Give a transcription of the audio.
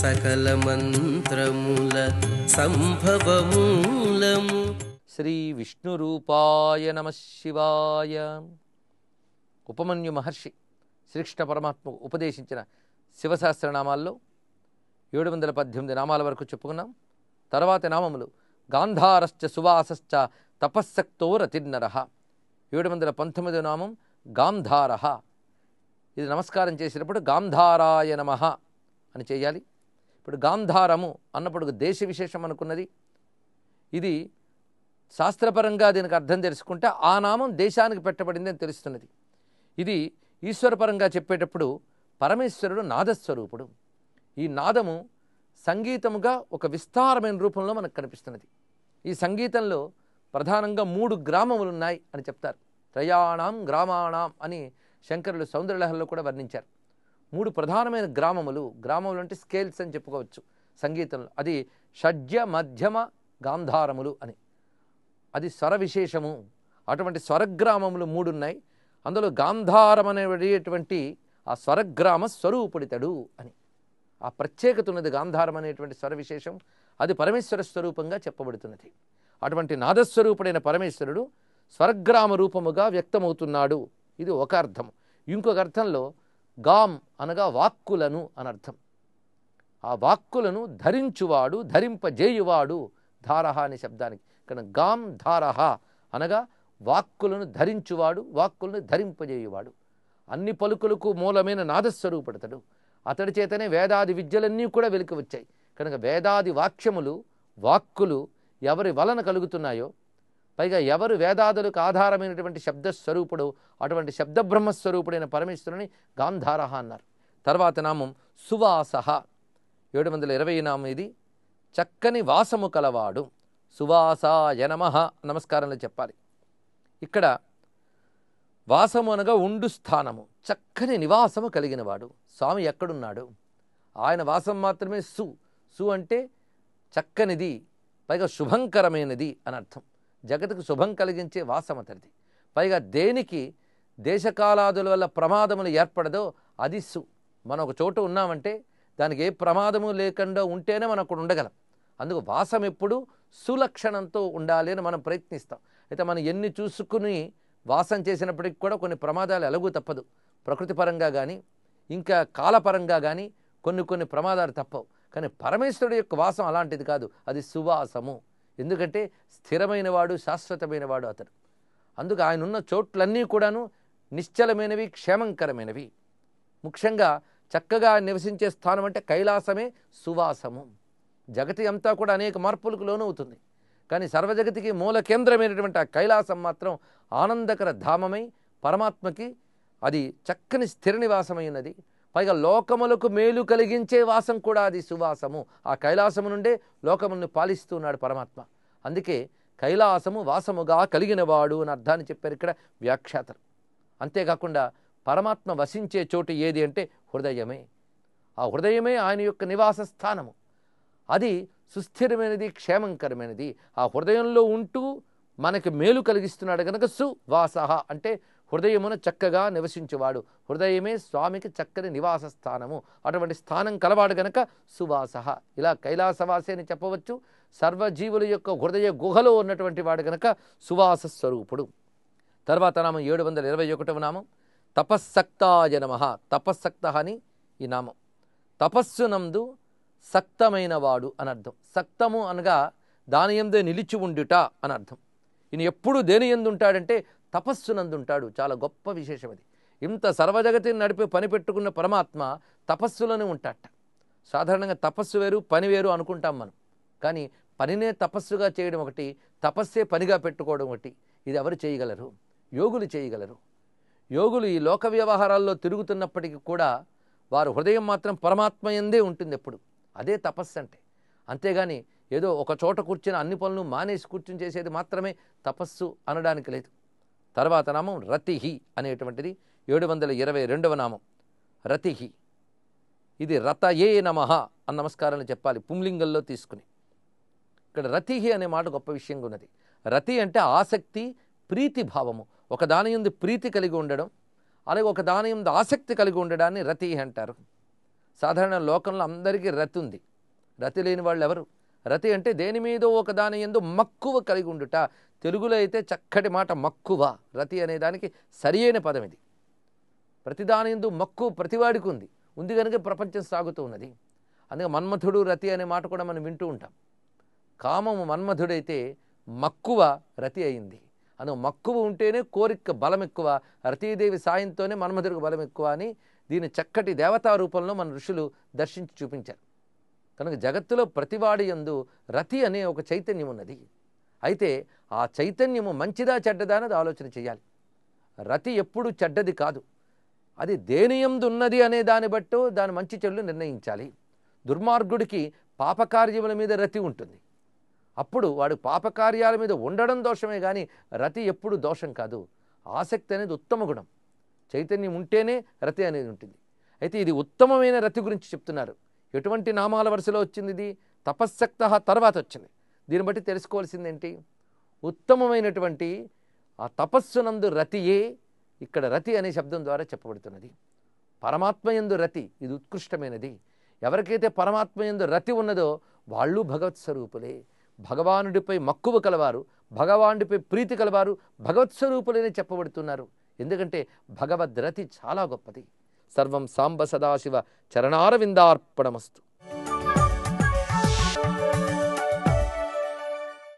సకల మంత్రముల సంభవమూలము. శ్రీ విష్ణురూపాయ నమ శివాయ. ఉపమన్యు మహర్షి శ్రీకృష్ణ పరమాత్మ ఉపదేశించిన శివశాస్త్రనామాల్లో ఏడు వందల పద్దెనిమిది నామాల వరకు చెప్పుకున్నాం. తర్వాతి నామములు గాంధారశ్చ సువాసశ్చ తపస్సక్తో రతిర్నర ఏడు వందల పంతొమ్మిదో నామం గాంధార. ఇది నమస్కారం చేసినప్పుడు గాంధారాయ నమ అని చేయాలి. ఇప్పుడు గాంధారము అన్నప్పుడు దేశ విశేషం అనుకున్నది. ఇది శాస్త్రపరంగా దీనికి అర్థం తెలుసుకుంటే ఆ నామం దేశానికి పెట్టబడింది అని తెలుస్తున్నది. ఇది ఈశ్వరపరంగా చెప్పేటప్పుడు పరమేశ్వరుడు నాదస్వరూపుడు. ఈ నాదము సంగీతముగా ఒక విస్తారమైన రూపంలో మనకు కనిపిస్తున్నది. ఈ సంగీతంలో ప్రధానంగా మూడు గ్రామములు ఉన్నాయి అని చెప్తారు. త్రయాణం గ్రామాణం అని శంకరులు సౌందర్యలహరిలో కూడా వర్ణించారు. మూడు ప్రధానమైన గ్రామములు గ్రామములు అంటే స్కేల్స్ అని చెప్పుకోవచ్చు సంగీతంలో. అది షడ్య మధ్యమ గాంధారములు అని. అది స్వర విశేషము. అటువంటి స్వరగ్రామములు మూడు ఉన్నాయి అందులో గాంధారం అనేటువంటి ఆ స్వరగ్రామ స్వరూపుడితడు అని. ఆ ప్రత్యేకత ఉన్నది గాంధారం అనేటువంటి స్వర విశేషం. అది పరమేశ్వర స్వరూపంగా చెప్పబడుతున్నది. అటువంటి నాదస్వరూపుడైన పరమేశ్వరుడు స్వరగ్రామ రూపముగా వ్యక్తమవుతున్నాడు. ఇది ఒక అర్థం ఇంకొక అర్థంలో గామ్ అనగా వాక్కులను అనర్థం. ఆ వాక్కులను ధరించువాడు ధరింపజేయువాడు ధారహ అనే శబ్దానికి. కనుక గాం ధారహ అనగా వాక్కులను ధరించువాడు వాక్కులను ధరింపజేయువాడు. అన్ని పలుకులకు మూలమైన నాదస్వరూపడతడు. అతడి చేతనే వేదాది విద్యలన్నీ కూడా వెలికి వచ్చాయి. కనుక వేదాది వాక్యములు వాక్కులు ఎవరి వలన కలుగుతున్నాయో పైగా ఎవరు వేదాదులకు ఆధారమైనటువంటి శబ్దస్వరూపుడు అటువంటి శబ్దబ్రహ్మస్వరూపుడైన పరమేశ్వరుని గాంధార అన్నారు. తర్వాత నామం సువాసహ. ఏడు వందల ఇరవై నామం ఇది చక్కని వాసము కలవాడు. సువాసాయ నమ నమస్కారంలో చెప్పాలి. ఇక్కడ వాసము అనగా ఉండు స్థానము చక్కని నివాసము కలిగినవాడు. స్వామి ఎక్కడున్నాడు? ఆయన వాసం మాత్రమే సు. సు అంటే చక్కనిది పైగా శుభంకరమైనది అని అర్థం. జగత్తుకు శుభం కలిగించే వాసమతరిది పైగా దేనికి దేశకాలాదుల వల్ల ప్రమాదములు ఏర్పడదో అది సు మనం ఒక చోట ఉన్నామంటే దానికి ఏ ప్రమాదము లేకుండా ఉంటేనే మనం అక్కడ ఉండగలం. అందుకు వాసం ఎప్పుడు సులక్షణంతో ఉండాలి అని మనం ప్రయత్నిస్తాం. అయితే మనం ఎన్ని చూసుకుని వాసం చేసినప్పటికి కూడా కొన్ని ప్రమాదాలు ఎలాగూ తప్పదు. ప్రకృతి పరంగా కానీ ఇంకా కాలపరంగా కానీ కొన్ని కొన్ని ప్రమాదాలు తప్పవు. కానీ పరమేశ్వరుడు యొక్క వాసం అలాంటిది కాదు. అది సువాసము. ఎందుకంటే స్థిరమైన వాడు శాశ్వతమైన వాడు అతడు. అందుకు ఆయన ఉన్న చోట్లన్నీ కూడాను నిశ్చలమైనవి క్షేమంకరమైనవి. ముఖ్యంగా చక్కగా నివసించే స్థానం అంటే కైలాసమే సువాసము. జగతి అంతా కూడా అనేక మార్పులకు లోనవుతుంది. కానీ సర్వజగతికి మూల కేంద్రమైనటువంటి ఆ కైలాసం మాత్రం ఆనందకర ధామమై పరమాత్మకి అది చక్కని స్థిర నివాసమైనది. పైగా లోకములకు మేలు కలిగించే వాసం కూడా అది సువాసము. ఆ కైలాసము నుండే లోకములను పాలిస్తున్నాడు పరమాత్మ. అందుకే కైలాసము వాసముగా కలిగినవాడు అని అర్థాన్ని చెప్పారు ఇక్కడ వ్యాఖ్యాతలు. అంతేకాకుండా పరమాత్మ వసించే చోటు ఏది అంటే హృదయమే. ఆ హృదయమే ఆయన యొక్క నివాస స్థానము. అది సుస్థిరమైనది క్షేమంకరమైనది. ఆ హృదయంలో ఉంటూ మనకి మేలు కలిగిస్తున్నాడు కనుక సువాసహ అంటే హృదయమున చక్కగా నివసించువాడు. హృదయమే స్వామికి చక్కని నివాస స్థానము. అటువంటి స్థానం కలవాడు గనక సువాస ఇలా కైలాసవాసి అని చెప్పవచ్చు. సర్వజీవుల యొక్క హృదయ గుహలో ఉన్నటువంటి వాడు గనక సువాస స్వరూపుడు. తర్వాత నామం ఏడు వందల ఇరవై ఒకటవ నామం. తపస్సక్తాయ నమ. తపస్సక్త అని ఈ నామం. తపస్సునందు సక్తమైన వాడు అని అర్థం సక్తము అనగా దాని ఎందే నిలిచి ఉండుట అనర్థం. ఈయన ఎప్పుడు దేని ఎందు ఉంటాడంటే తపస్సునందుంటాడు చాలా గొప్ప విశేషం అది. ఇంత సర్వజగతిని నడిపి పని పెట్టుకున్న పరమాత్మ తపస్సులోనే ఉంటాట సాధారణంగా తపస్సు వేరు పని వేరు అనుకుంటాం మనం. కానీ పనినే తపస్సుగా చేయడం ఒకటి తపస్సే పనిగా పెట్టుకోవడం ఒకటి ఇది ఎవరు చేయగలరు? యోగులు చేయగలరు. యోగులు ఈ లోక వ్యవహారాల్లో తిరుగుతున్నప్పటికీ కూడా వారు హృదయం మాత్రం పరమాత్మ ఎందే ఉంటుంది ఎప్పుడు. అదే తపస్సు అంటే. అంతేగాని ఏదో ఒక చోట కూర్చుని అన్ని పనులు మానేసి కూర్చుని చేసేది మాత్రమే తపస్సు అనడానికి లేదు. తర్వాత నామం రతిహి అనేటువంటిది ఏడు వందల ఇరవై రెండవ నామం. రతిహి. ఇది రతయే నమః అన్న నమస్కారాలు చెప్పాలి పుంలింగంలో తీసుకుని. ఇక్కడ రతిహి అనే మాట గొప్ప విషయంగా ఉన్నది. రతి అంటే ఆసక్తి ప్రీతి భావము. ఒక దాని ఎందు ప్రీతి కలిగి ఉండడం అలాగే ఒక దాని ఎందు ఆసక్తి కలిగి ఉండడాన్ని రతి అంటారు. సాధారణ లోకంలో అందరికీ రతి ఉంది. రతి లేని వాళ్ళు ఎవరు? రతి అంటే దేని మీదో ఒక దాని ఎందు మక్కువ కలిగి ఉండుట తెలుగులో అయితే చక్కటి మాట మక్కువ రతి అనే దానికి సరి అయిన పదం ఇది. ప్రతిదాని ఎందు మక్కువ ప్రతివాడికి ఉంది. ఉంది కనుక ప్రపంచం సాగుతూ ఉన్నది. అందుకే మన్మథుడు రతి అనే మాట కూడా మనం వింటూ ఉంటాం. కామము మన్మథుడైతే మక్కువ రతి అయింది. అందుకు మక్కువ ఉంటేనే కోరిక బలం ఎక్కువ రతీదేవి సాయంతోనే మన్మథుడికి బలం ఎక్కువ అని దీని చక్కటి దేవతా రూపంలో మన ఋషులు దర్శించి చూపించారు. కనుక జగత్తులో ప్రతివాడి యందు రతి అనే ఒక చైతన్యం ఉన్నది. అయితే ఆ చైతన్యము మంచిదా చెడ్డదా అనేది ఆలోచన చేయాలి. రతి ఎప్పుడు చెడ్డది కాదు. అది దేనియందున్నది అనే దాన్ని బట్టు దాని మంచి చెడులు నిర్ణయించాలి. దుర్మార్గుడికి పాపకార్యముల మీద రతి ఉంటుంది. అప్పుడు వాడు పాపకార్యాల మీద ఉండడం దోషమే కానీ రతి ఎప్పుడు దోషం కాదు. ఆసక్తి అనేది ఉత్తమ గుణం. చైతన్యం ఉంటేనే రతి అనేది ఉంటుంది. అయితే ఇది ఉత్తమమైన రతి గురించి చెప్తున్నారు. ఎటువంటి నామాల వరుసలో వచ్చింది ఇది? తపశ్శక్త తర్వాత వచ్చింది. దీన్ని బట్టి తెలుసుకోవాల్సిందేంటి? ఉత్తమమైనటువంటి ఆ తపస్సునందు రతియే ఇక్కడ రతి అనే శబ్దం ద్వారా చెప్పబడుతున్నది. పరమాత్మయందు రతి ఇది ఉత్కృష్టమైనది. ఎవరికైతే పరమాత్మయందు రతి ఉన్నదో వాళ్ళు భగవత్ స్వరూపులే. భగవానుడిపై మక్కువ కలవారు భగవానుడిపై ప్రీతి కలవారు భగవత్ స్వరూపులనే చెప్పబడుతున్నారు. ఎందుకంటే భగవద్రతి చాలా గొప్పది. సర్వం సాంబ సదాశివ చరణారవిందార్పణమస్తు.